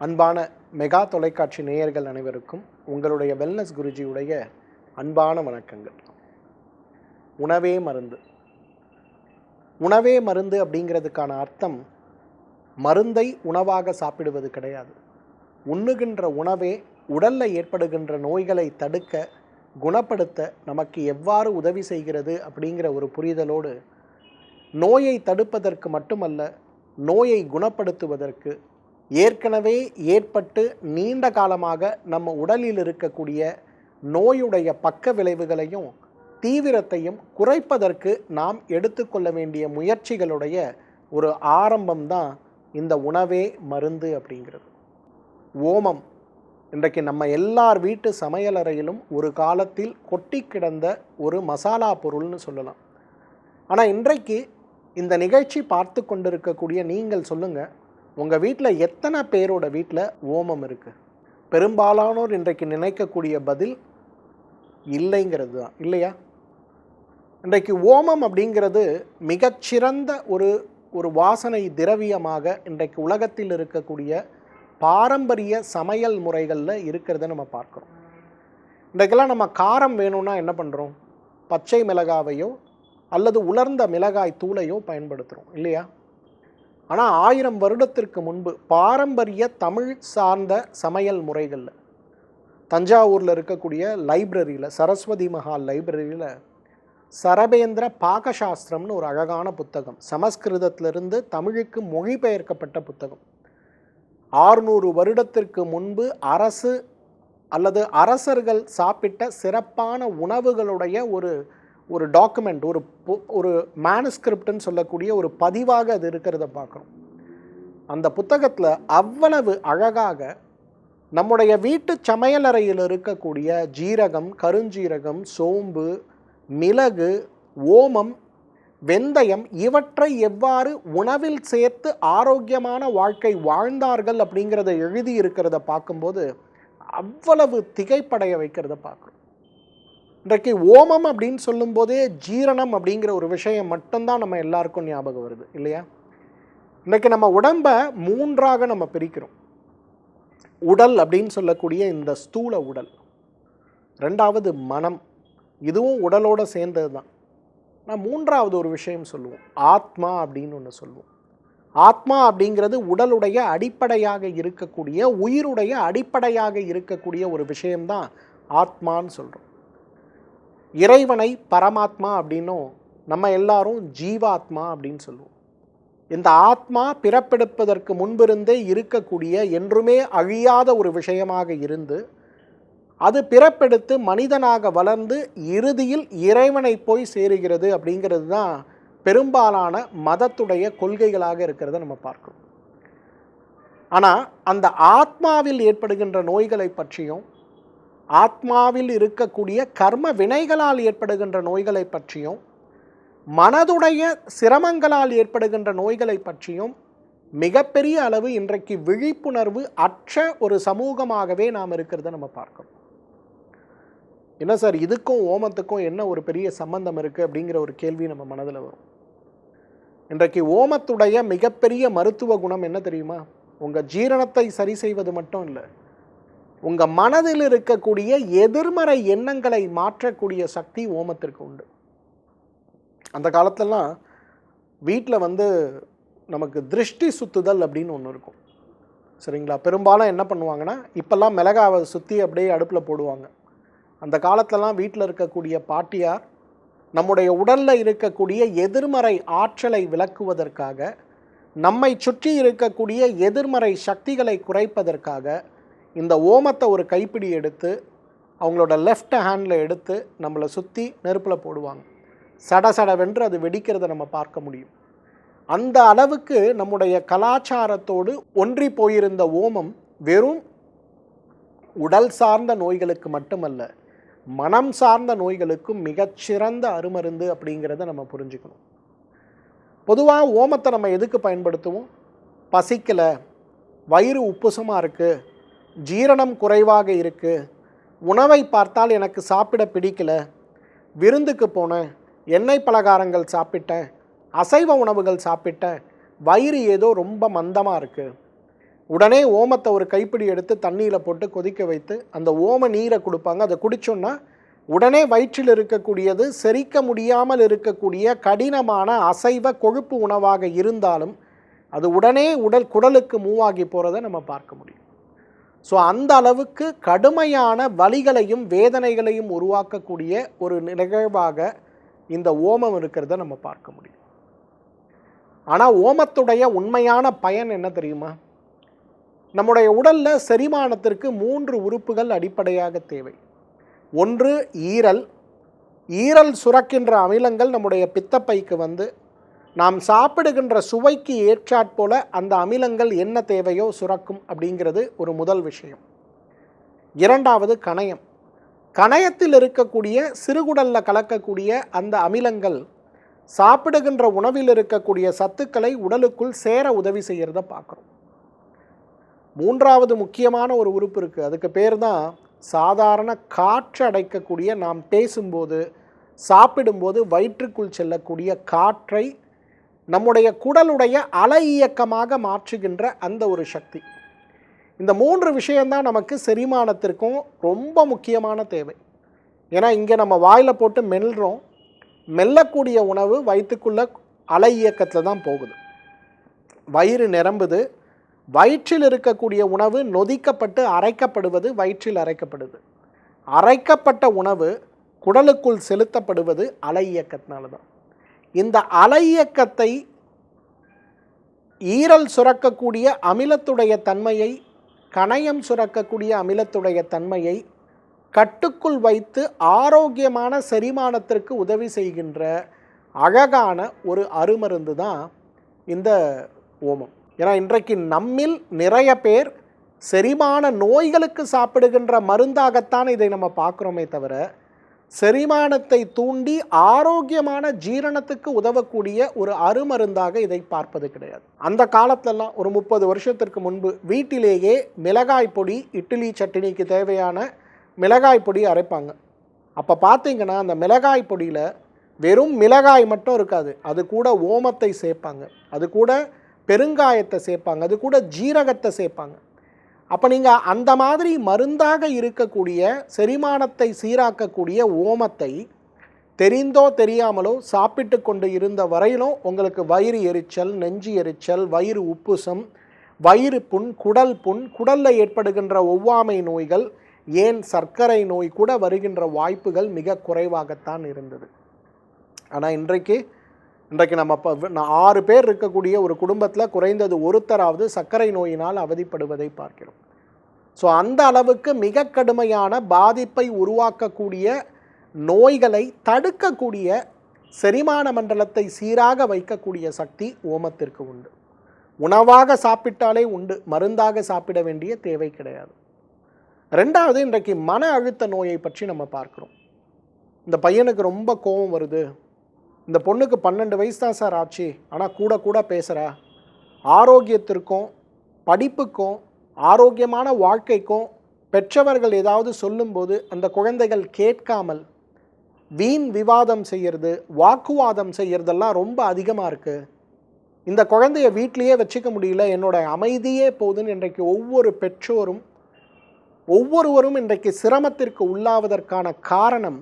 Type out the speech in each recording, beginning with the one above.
அன்பான மெகா தொலைக்காட்சி நேயர்கள் அனைவருக்கும் உங்களுடைய வெல்னஸ் குருஜியுடைய அன்பான வணக்கங்கள். உணவே மருந்து. உணவே மருந்து அப்படிங்கிறதுக்கான அர்த்தம் மருந்தை உணவாக சாப்பிடுவது கிடையாது. உண்ணுகின்ற உணவே உடலில் ஏற்படுகின்ற நோய்களை தடுக்க குணப்படுத்த நமக்கு எவ்வாறு உதவி செய்கிறது அப்படிங்கிற ஒரு புரிதலோடு நோயை தடுப்பதற்கு மட்டுமல்ல நோயை குணப்படுத்துவதற்கு ஏற்கனவே ஏற்பட்டு நீண்ட காலமாக நம்ம உடலில் இருக்கக்கூடிய நோயுடைய பக்க விளைவுகளையும் தீவிரத்தையும் குறைப்பதற்கு நாம் எடுத்துக்கொள்ள வேண்டிய முயற்சிகளுடைய ஒரு ஆரம்பம்தான் இந்த உணவே மருந்து அப்படிங்கிறது. ஓமம். இன்றைக்கு நம்ம எல்லார் வீட்டு சமையலறையிலும் ஒரு காலத்தில் கொட்டி கிடந்த ஒரு மசாலா பொருள்னு சொல்லலாம். ஆனால் இன்றைக்கு இந்த நிகழ்ச்சி பார்த்து கொண்டிருக்கக்கூடிய நீங்கள் சொல்லுங்கள் உங்கள் வீட்டில் எத்தனை பேரோட வீட்டில் ஓமம் இருக்குது பெரும்பாலானோர் இன்றைக்கு நினைக்கக்கூடிய பதில் இல்லைங்கிறது தான். இல்லையா? இன்றைக்கு ஓமம் அப்படிங்கிறது மிகச்சிறந்த ஒரு ஒரு வாசனை திரவியமாக இன்றைக்கு உலகத்தில் இருக்கக்கூடிய பாரம்பரிய சமையல் முறைகளில் இருக்கிறத நம்ம பார்க்குறோம். இன்றைக்கெல்லாம் நம்ம காரம் வேணும்னா என்ன பண்ணுறோம் பச்சை மிளகாவையோ அல்லது உலர்ந்த மிளகாய் தூளையோ பயன்படுத்துகிறோம் இல்லையா? ஆனால் ஆயிரம் வருடத்திற்கு முன்பு பாரம்பரிய தமிழ் சார்ந்த சமையல் முறைகளில் தஞ்சாவூரில் இருக்கக்கூடிய லைப்ரரியில் சரஸ்வதி மஹால் லைப்ரரியில் சரபேந்திர பாகசாஸ்திரம்னு ஒரு அழகான புத்தகம் சமஸ்கிருதத்திலிருந்து தமிழுக்கு மொழிபெயர்க்கப்பட்ட புத்தகம். ஆறுநூறு வருடத்திற்கு முன்பு அரசு அல்லது அரசர்கள் சாப்பிட்ட சிறப்பான உணவுகளுடைய ஒரு ஒரு டாக்குமெண்ட் ஒரு ஒரு மேனுஸ்கிரிப்ட்னு சொல்லக்கூடிய ஒரு பதிவாக அது இருக்கிறத பார்க்குறோம். அந்த புத்தகத்தில் அவ்வளவு அழகாக நம்முடைய வீட்டு சமையலறையில் இருக்கக்கூடிய ஜீரகம் கருஞ்சீரகம் சோம்பு மிளகு ஓமம் வெந்தயம் இவற்றை எவ்வாறு உணவில் சேர்த்து ஆரோக்கியமான வாழ்க்கை வாழ்ந்தார்கள் அப்படிங்கிறத எழுதி இருக்கிறத பார்க்கும்போது அவ்வளவு திகைப்படைய வைக்கிறத பார்க்குறோம். இன்றைக்கு ஓமம் அப்படின்னு சொல்லும்போதே ஜீரணம் அப்படிங்கிற ஒரு விஷயம் மட்டும்தான் நம்ம எல்லாருக்கும் ஞாபகம் வருது இல்லையா? இன்றைக்கி நம்ம உடம்பை மூன்றாக நம்ம பிரிக்கிறோம். உடல் அப்படின்னு சொல்லக்கூடிய இந்த ஸ்தூல உடல். ரெண்டாவது மனம். இதுவும் உடலோடு சேர்ந்தது தான். நான் மூன்றாவது ஒரு விஷயம் சொல்லுவோம். ஆத்மா அப்படின்னு ஒன்று சொல்லுவோம். ஆத்மா அப்படிங்கிறது உடலுடைய அடிப்படையாக இருக்கக்கூடிய உயிருடைய அடிப்படையாக இருக்கக்கூடிய ஒரு விஷயம்தான் ஆத்மான்னு சொல்கிறோம் இறைவனை பரமாத்மா அப்படின்னும் நம்ம எல்லாரும் ஜீவாத்மா அப்படின்னு சொல்லுவோம். இந்த ஆத்மா பிறப்பெடுப்பதற்கு முன்பிருந்தே இருக்கக்கூடிய என்றுமே அழியாத ஒரு விஷயமாக இருந்து அது பிறப்பெடுத்து மனிதனாக வளர்ந்து இறுதியில் இறைவனை போய் சேருகிறது அப்படிங்கிறது தான் பெரும்பாலான மதத்துடைய கொள்கைகளாக இருக்கிறத நம்ம பார்க்கிறோம். ஆனால் அந்த ஆத்மாவில் ஏற்படுகின்ற நோய்களை பற்றியும் ஆத்மாவில் இருக்கக்கூடிய கர்ம வினைகளால் ஏற்படுகின்ற நோய்களை பற்றியும் மனதுடைய சிரமங்களால் ஏற்படுகின்ற நோய்களை பற்றியும் மிகப்பெரிய அளவு இன்றைக்கு விழிப்புணர்வு அற்ற ஒரு சமூகமாகவே நாம் இருக்கிறத நம்ம பார்க்கணும் என்ன சார் இதுக்கும் ஓமத்துக்கும் என்ன ஒரு பெரிய சம்பந்தம் இருக்குது அப்படிங்கிற ஒரு கேள்வி நம்ம மனதில் வரும். இன்றைக்கு ஓமத்துடைய மிகப்பெரிய மருத்துவ குணம் என்ன தெரியுமா? உங்கள் ஜீரணத்தை சரி செய்வது மட்டும் இல்லை உங்கள் மனதில் இருக்கக்கூடிய எதிர்மறை எண்ணங்களை மாற்றக்கூடிய சக்தி ஓமத்திற்கு உண்டு. அந்த காலத்திலலாம் வீட்டில் வந்து நமக்கு திருஷ்டி சுத்துதல் அப்படின்னு ஒன்று இருக்கும். சரிங்களா? பெரும்பாலும் என்ன பண்ணுவாங்கன்னா இப்போல்லாம் மிளகாவை சுற்றி அப்படியே அடுப்பில் போடுவாங்க. அந்த காலத்திலலாம் வீட்டில் இருக்கக்கூடிய பாட்டியார் நம்முடைய உடலில் இருக்கக்கூடிய எதிர்மறை ஆற்றலை விளக்குவதற்காக நம்மை சுற்றி இருக்கக்கூடிய எதிர்மறை சக்திகளை குறைப்பதற்காக இந்த ஓமத்தை ஒரு கைப்பிடி எடுத்து அவங்களோட லெஃப்ட் ஹேண்டில் எடுத்து நம்மளை சுற்றி நெருப்பில் போடுவாங்க. சட சடவென்று அது வெடிக்கிறத நம்ம பார்க்க முடியும். அந்த அளவுக்கு நம்முடைய கலாச்சாரத்தோடு ஒன்றி போயிருந்த ஓமம் வெறும் உடல் சார்ந்த நோய்களுக்கு மட்டுமல்ல மனம் சார்ந்த நோய்களுக்கும் மிகச்சிறந்த அருமருந்து அப்படிங்கிறத நம்ம புரிஞ்சுக்கணும். பொதுவாக ஓமத்தை நம்ம எதுக்கு பயன்படுத்துவோம்? பசிக்கலை வயிறு உப்புசமாக இருக்குது ஜீரணம் குறைவாக இருக்குது உணவை பார்த்தால் எனக்கு சாப்பிட பிடிக்கல. விருந்துக்கு போனேன். எண்ணெய் பலகாரங்கள் சாப்பிட்டேன். அசைவ உணவுகள் சாப்பிட்டேன். வயிறு ஏதோ ரொம்ப மந்தமாக இருக்குது உடனே ஓமத்தை ஒரு கைப்பிடி எடுத்து தண்ணியில் போட்டு கொதிக்க வைத்து அந்த ஓம நீரை கொடுப்பாங்க. அதை குடிச்சோன்னா உடனே வயிற்றில் இருக்கக்கூடியது செரிக்க முடியாமல் இருக்கக்கூடிய கடினமான அசைவ கொழுப்பு உணவாக இருந்தாலும் அது உடனே உடல் குடலுக்கு மூவாகி போகிறத நம்ம பார்க்க முடியும். ஸோ அந்த அளவுக்கு கடுமையான வலிகளையும் வேதனைகளையும் உருவாக்கக்கூடிய ஒரு நிகழ்வாக இந்த ஓமம் இருக்கிறத நம்ம பார்க்க முடியும். ஆனால் ஓமத்துடைய உண்மையான பயன் என்ன தெரியுமா? நம்முடைய உடலில் செரிமானத்திற்கு மூன்று உறுப்புகள் அடிப்படையாக தேவை. ஒன்று ஈரல். ஈரல் சுரக்கின்ற அமிலங்கள் நம்முடைய பித்தப்பைக்கு வந்து நாம் சாப்பிடுகின்ற சுவைக்கு ஏற்றாற்போல அந்த அமிலங்கள் என்ன தேவையோ சுரக்கும் அப்படிங்கிறது ஒரு முதல் விஷயம். இரண்டாவது கணையம். கணையத்தில் இருக்கக்கூடிய சிறுகுடலில் கலக்கக்கூடிய அந்த அமிலங்கள் சாப்பிடுகின்ற உணவில் இருக்கக்கூடிய சத்துக்களை உடலுக்குள் சேர உதவி செய்கிறத பார்க்குறோம். மூன்றாவது முக்கியமான ஒரு உறுப்பு இருக்குது அதுக்கு பேர் தான் சாதாரண காற்று அடைக்கக்கூடிய நாம் பேசும்போது சாப்பிடும்போது வயிற்றுக்குள் செல்லக்கூடிய காற்றை நம்முடைய குடலுடைய அலை இயக்கமாக மாற்றுகின்ற அந்த ஒரு சக்தி. இந்த மூன்று விஷயந்தான் நமக்கு செரிமானத்திற்கும் ரொம்ப முக்கியமான தேவை. ஏன்னா இங்கே நம்ம வாயில் போட்டு மெல்றோம். மெல்லக்கூடிய உணவு வயிற்றுக்குள்ள அலை இயக்கத்தில் தான் போகுது. வயிறு நிரம்புது. வயிற்றில் இருக்கக்கூடிய உணவு நொதிக்கப்பட்டு அரைக்கப்படுவது வயிற்றில் அரைக்கப்படுது. அரைக்கப்பட்ட உணவு குடலுக்குள் செலுத்தப்படுவது அலை இயக்கத்தினால தான். இந்த அலை இயக்கத்தை ஈரல் சுரக்கக்கூடிய அமிலத்துடைய தன்மையை கணையம் சுரக்கக்கூடிய அமிலத்துடைய தன்மையை கட்டுக்குள் வைத்து ஆரோக்கியமான செரிமானத்திற்கு உதவி செய்கின்ற அழகான ஒரு அருமருந்து தான் இந்த ஓமம். ஏன்னா இன்றைக்கு நம்மில் நிறைய பேர் செரிமான நோய்களுக்கு சாப்பிடுகின்ற மருந்தாகத்தான் இதை நம்ம பார்க்குறோமே தவிர செரிமானத்தை தூண்டி ஆரோக்கியமான ஜீரணத்துக்கு உதவக்கூடிய ஒரு அருமருந்தாக இதை பார்ப்பது கிடையாது. அந்த காலத்திலலாம் ஒரு முப்பது வருஷத்திற்கு முன்பு வீட்டிலேயே மிளகாய் பொடி இட்லி சட்னிக்கு தேவையான மிளகாய் பொடி அரைப்பாங்க. அப்போ பார்த்தீங்கன்னா அந்த மிளகாய் பொடியில் வெறும் மிளகாய் மட்டும் இருக்காது. அது கூட ஓமத்தை சேர்ப்பாங்க. அது கூட பெருங்காயத்தை சேர்ப்பாங்க. அது கூட ஜீரகத்தை சேர்ப்பாங்க. அப்போ நீங்கள் அந்த மாதிரி மருந்தாக இருக்கக்கூடிய செரிமானத்தை சீராக்கக்கூடிய ஓமத்தை தெரிந்தோ தெரியாமலோ சாப்பிட்டு கொண்டு இருந்த வரையிலும் உங்களுக்கு வயிறு எரிச்சல் நெஞ்சு எரிச்சல் வயிறு உப்புசம் வயிறு புண் குடல் புண் குடலில் ஏற்படுகின்ற ஒவ்வாமை நோய்கள் ஏன் சர்க்கரை நோய் கூட வருகின்ற வாய்ப்புகள் மிக குறைவாகத்தான் இருந்தது. ஆனால் இன்றைக்கு இன்றைக்கு நம்ம இப்போ ஆறு பேர் இருக்கக்கூடிய ஒரு குடும்பத்தில் குறைந்தது ஒருத்தராவது சர்க்கரை நோயினால் அவதிப்படுவதை பார்க்கிறோம். ஸோ அந்த அளவுக்கு மிக கடுமையான பாதிப்பை உருவாக்கக்கூடிய நோய்களை தடுக்கக்கூடிய செரிமான மண்டலத்தை சீராக வைக்கக்கூடிய சக்தி ஓமத்திற்கு உண்டு. உணவாக சாப்பிட்டாலே உண்டு மருந்தாக சாப்பிட வேண்டிய தேவை கிடையாது. ரெண்டாவது இன்றைக்கு மன அழுத்த நோயை பற்றி நம்ம பார்க்குறோம். இந்த பையனுக்கு ரொம்ப கோபம் வருது இந்த பொண்ணுக்கு பன்னெண்டு வயசு தான் சார் ஆச்சு. ஆனால் கூட கூட பேசுகிறா ஆரோக்கியத்திற்கும் படிப்புக்கும் ஆரோக்கியமான வாழ்க்கைக்கும் பெற்றவர்கள் ஏதாவது சொல்லும்போது அந்த குழந்தைகள் கேட்காமல் வீண் விவாதம் செய்கிறது வாக்குவாதம் செய்கிறதெல்லாம் ரொம்ப அதிகமாக இருக்குது இந்த குழந்தைய வீட்லேயே வச்சுக்க முடியல. என்னோட அமைதியே போதுன்னு இன்றைக்கு ஒவ்வொரு பெற்றோரும் ஒவ்வொருவரும் இன்றைக்கு சிரமத்திற்கு உள்ளாவதற்கான காரணம்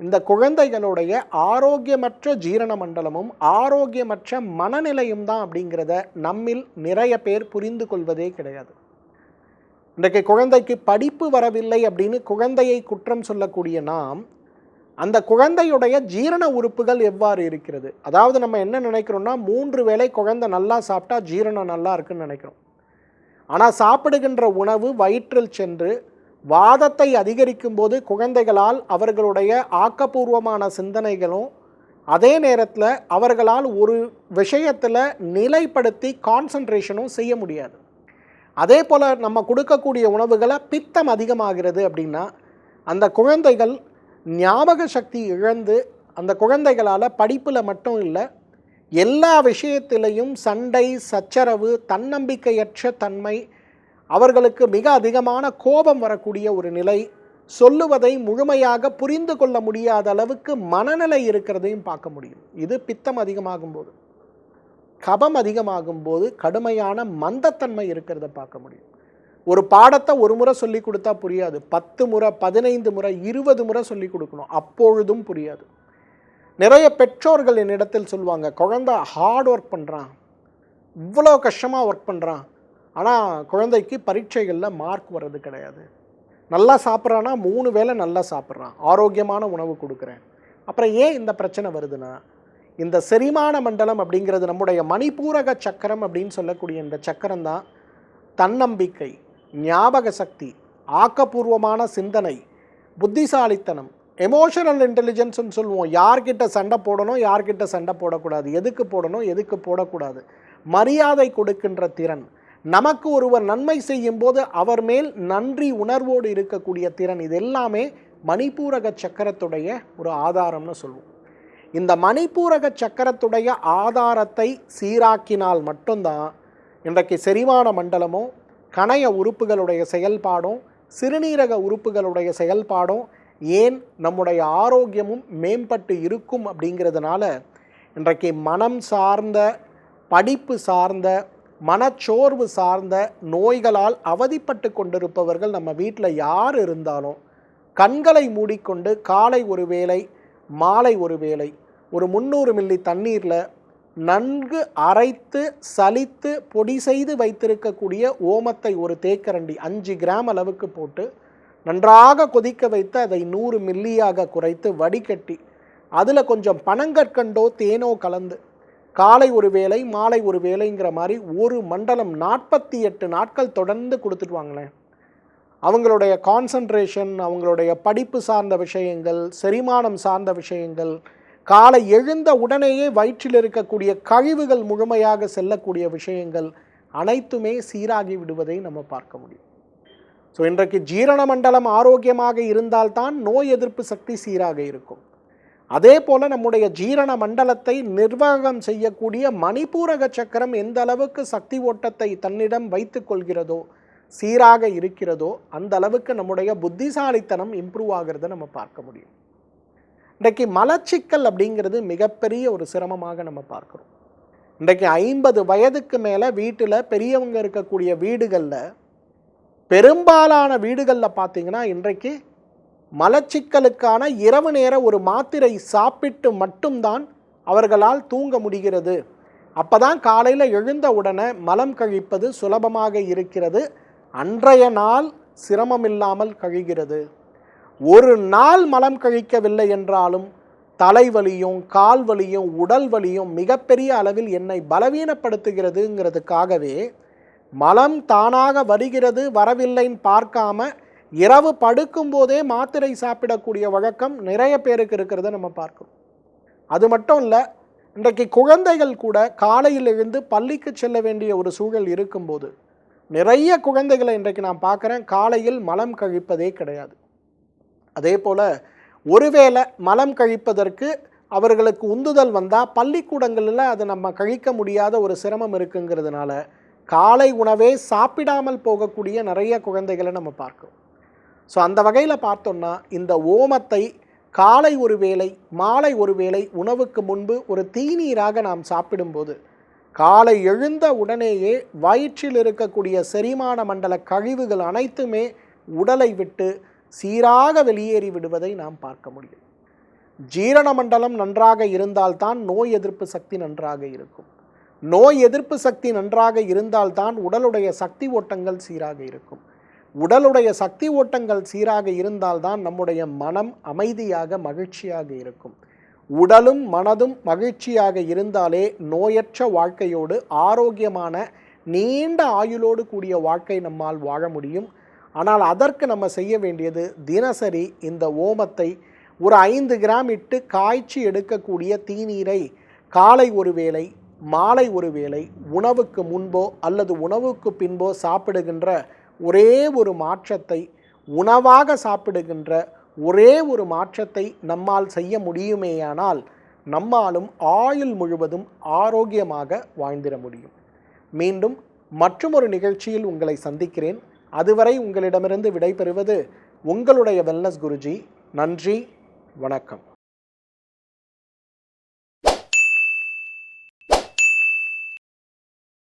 இந்த குழந்தைகளுடைய ஆரோக்கியமற்ற ஜீரண மண்டலமும் ஆரோக்கியமற்ற மனநிலையும் தான் அப்படிங்கிறத நம்மில் நிறைய பேர் புரிந்து கொள்வதே கிடையாது. இன்றைக்கு குழந்தைக்கு படிப்பு வரவில்லை அப்படின்னு குழந்தையை குற்றம் சொல்லக்கூடிய நாம் அந்த குழந்தையுடைய ஜீரண உறுப்புகள் எவ்வாறு இருக்கிறது? அதாவது நம்ம என்ன நினைக்கிறோம்னா மூன்று வேளை குழந்தை நல்லா சாப்பிட்டா ஜீரணம் நல்லா இருக்குன்னு நினைக்கிறோம். ஆனால் சாப்பிடுகின்ற உணவு வயிற்றில் சென்று வாதத்தை அதிகரிக்கும் போது குழந்தைகளால் அவர்களுடைய ஆக்கப்பூர்வமான சிந்தனைகளும் அதே நேரத்தில் அவர்களால் ஒரு விஷயத்தில் நிலைப்படுத்தி கான்சன்ட்ரேஷனும் செய்ய முடியாது. அதே போல் நம்ம கொடுக்கக்கூடிய உணவுகளை பித்தம் அதிகமாகிறது அப்படின்னா அந்த குழந்தைகள் ஞாபக சக்தி இழந்து அந்த குழந்தைகளால் படிப்பில் மட்டும் இல்லை எல்லா விஷயத்திலையும் சண்டை சச்சரவு தன்னம்பிக்கையற்ற தன்மை அவர்களுக்கு மிக அதிகமான கோபம் வரக்கூடிய ஒரு நிலை சொல்லுவதை முழுமையாக புரிந்து கொள்ள முடியாத அளவுக்கு மனநிலை இருக்கிறதையும் பார்க்க முடியும். இது பித்தம் அதிகமாகும் போது கபம் அதிகமாகும் போது கடுமையான மந்தத்தன்மை இருக்கிறத பார்க்க முடியும். ஒரு பாடத்தை ஒரு முறை சொல்லி கொடுத்தா புரியாது. பத்து முறை பதினைந்து முறை இருபது முறை சொல்லி கொடுக்கணும். அப்பொழுதும் புரியாது. நிறைய பெற்றோர்கள் என்னிடத்தில் சொல்லுவாங்க குழந்தை ஹார்ட் ஒர்க் பண்ணுறான் இவ்வளோ கஷ்டமாக ஒர்க் பண்ணுறான் ஆனால் குழந்தைக்கு பரீட்சைகளில் மார்க் வர்றது கிடையாது. நல்லா சாப்பிட்றான்னா மூணு வேளை நல்லா சாப்பிட்றான். ஆரோக்கியமான உணவு கொடுக்குறேன். அப்புறம் ஏன் இந்த பிரச்சனை வருதுன்னா இந்த செரிமான மண்டலம் அப்படிங்கிறது நம்முடைய மணிப்பூரக சக்கரம் அப்படின்னு சொல்லக்கூடிய இந்த சக்கரம் தான் தன்னம்பிக்கை ஞாபக சக்தி ஆக்கப்பூர்வமான சிந்தனை புத்திசாலித்தனம் எமோஷனல் இன்டெலிஜென்ஸ்னு சொல்லுவோம். யார்கிட்ட சண்டை போடணும் யார்கிட்ட சண்டை போடக்கூடாது. எதுக்கு போடணும் எதுக்கு போடக்கூடாது. மரியாதை கொடுக்கின்ற திறன் நமக்கு ஒருவர் நன்மை செய்யும் போது அவர் மேல் நன்றி உணர்வோடு இருக்கக்கூடிய திறன். இது எல்லாமே மணிப்பூரக சக்கரத்துடைய ஒரு ஆதாரம்னு சொல்லுவோம் இந்த மணிப்பூரக சக்கரத்துடைய ஆதாரத்தை சீராக்கினால் மட்டும்தான் இன்றைக்கு செரிமான மண்டலமும் கணைய உறுப்புகளுடைய செயல்பாடும் சிறுநீரக உறுப்புகளுடைய செயல்பாடும் ஏன் நம்முடைய ஆரோக்கியமும் மேம்பட்டு இருக்கும் அப்படிங்கிறதுனால இன்றைக்கு மனம் சார்ந்த படிப்பு சார்ந்த மனச்சோர்வு சார்ந்த நோய்களால் அவதிப்பட்டு கொண்டிருப்பவர்கள் நம்ம வீட்டில் யார் இருந்தாலும் கண்களை மூடிக்கொண்டு காலை ஒரு வேளை மாலை ஒரு வேளை ஒரு முந்நூறு மில்லி தண்ணீரில் நன்கு அரைத்து சலித்து பொடி செய்து வைத்திருக்கக்கூடிய ஓமத்தை ஒரு தேக்கரண்டி அஞ்சு கிராம் அளவுக்கு போட்டு நன்றாக கொதிக்க வைத்து அதை நூறு மில்லியாக குறைத்து வடிகட்டி அதில் கொஞ்சம் பனங்கற்கண்டோ தேனோ கலந்து காலை ஒரு வேலை மாலை ஒரு வேலைங்கிற மாதிரி ஒரு மண்டலம் நாற்பத்தி எட்டு நாட்கள் தொடர்ந்து கொடுத்துட்டு வாங்களேன். அவங்களுடைய கான்சன்ட்ரேஷன் அவங்களுடைய படிப்பு சார்ந்த விஷயங்கள் செரிமானம் சார்ந்த விஷயங்கள் காலை எழுந்த உடனேயே வயிற்றில் இருக்கக்கூடிய கழிவுகள் முழுமையாக செல்லக்கூடிய விஷயங்கள் அனைத்துமே சீராகி விடுவதை நம்ம பார்க்க முடியும். ஸோ இன்றைக்கு ஜீரண மண்டலம் ஆரோக்கியமாக இருந்தால்தான் நோய் எதிர்ப்பு சக்தி சீராக இருக்கும். அதே போல் நம்முடைய ஜீரண மண்டலத்தை நிர்வாகம் செய்யக்கூடிய மணிப்பூரக சக்கரம் எந்த அளவுக்கு சக்தி ஓட்டத்தை தன்னிடம் வைத்து கொள்கிறதோ சீராக இருக்கிறதோ அந்த அளவுக்கு நம்முடைய புத்திசாலித்தனம் இம்ப்ரூவ் ஆகிறத நம்ம பார்க்க முடியும். இன்றைக்கு மலச்சிக்கல் அப்படிங்கிறது மிகப்பெரிய ஒரு சிரமமாக நம்ம பார்க்குறோம். இன்றைக்கு ஐம்பது வயதுக்கு மேலே வீட்டில் பெரியவங்க இருக்கக்கூடிய வீடுகளில் பெரும்பாலான வீடுகளில் பார்த்தீங்கன்னா இன்றைக்கு மலச்சிக்கலுக்கான இரவு நேர ஒரு மாத்திரை சாப்பிட்டு மட்டும்தான் அவர்களால் தூங்க முடிகிறது. அப்போ தான் காலையில் எழுந்த உடனே மலம் கழிப்பது சுலபமாக இருக்கிறது. அன்றைய நாள் சிரமமில்லாமல் கழிகிறது. ஒரு நாள் மலம் கழிக்கவில்லை என்றாலும் தலைவலியும் கால் வலியும் உடல் வலியும் மிகப்பெரிய அளவில் என்னை பலவீனப்படுத்துகிறதுங்கிறதுக்காகவே மலம் தானாக வருகிறது வரவில்லைன்னு பார்க்காம இரவு படுக்கும்போதே மாத்திரை சாப்பிடக்கூடிய வழக்கம் நிறைய பேருக்கு இருக்கிறத நம்ம பார்க்கிறோம். அது மட்டும் இல்லை இன்றைக்கு குழந்தைகள் கூட காலையில் எழுந்து பள்ளிக்கு செல்ல வேண்டிய ஒரு சூழல் இருக்கும்போது நிறைய குழந்தைகளை இன்றைக்கு நான் பார்க்குறேன் காலையில் மலம் கழிப்பதே கிடையாது. அதே போல் ஒருவேளை மலம் கழிப்பதற்கு அவர்களுக்கு உந்துதல் வந்தால் பள்ளிக்கூடங்களில் அதை நம்ம கழிக்க முடியாத ஒரு சிரமம் இருக்குங்கிறதுனால காலை உணவே சாப்பிடாமல் போகக்கூடிய நிறைய குழந்தைகளை நம்ம பார்க்கிறோம். ஸோ அந்த வகையில் பார்த்தோம்னா இந்த ஓமத்தை காலை ஒரு வேளை மாலை ஒரு வேளை உணவுக்கு முன்பு ஒரு தீநீராக நாம் சாப்பிடும்போது காலை எழுந்த உடனேயே வயிற்றில் இருக்கக்கூடிய செரிமான மண்டல கழிவுகள் அனைத்துமே உடலை விட்டு சீராக வெளியேறி விடுவதை நாம் பார்க்க முடியும். ஜீரண மண்டலம் நன்றாக இருந்தால்தான் நோய் எதிர்ப்பு சக்தி நன்றாக இருக்கும். நோய் எதிர்ப்பு சக்தி நன்றாக இருந்தால்தான் உடலுடைய சக்தி ஓட்டங்கள் சீராக இருக்கும். உடலுடைய சக்தி ஓட்டங்கள் சீராக இருந்தால்தான் நம்முடைய மனம் அமைதியாக மகிழ்ச்சியாக இருக்கும். உடலும் மனதும் மகிழ்ச்சியாக இருந்தாலே நோயற்ற வாழ்க்கையோடு ஆரோக்கியமான நீண்ட ஆயுளோடு கூடிய வாழ்க்கை நம்மால் வாழ முடியும். ஆனால் அதற்கு நம்ம செய்ய வேண்டியது தினசரி இந்த ஓமத்தை ஒரு ஐந்து கிராம் இட்டு காய்ச்சி எடுக்கக்கூடிய தீநீரை காலை ஒரு வேளை மாலை ஒரு வேளை உணவுக்கு முன்போ அல்லது உணவுக்கு பின்போ சாப்பிடுகின்ற ஒரே ஒரு மாற்றத்தை உணவாக சாப்பிடுகின்ற ஒரே ஒரு மாற்றத்தை நம்மால் செய்ய முடியுமேயானால் நம்மாலும் ஆயுள் முழுவதும் ஆரோக்கியமாக வாழ்ந்திட முடியும். மீண்டும் மற்றொரு நிகழ்ச்சியில் உங்களை சந்திக்கிறேன். அதுவரை உங்களிடமிருந்து விடைபெறுவது உங்களுடைய வெல்னஸ் குருஜி. நன்றி வணக்கம்.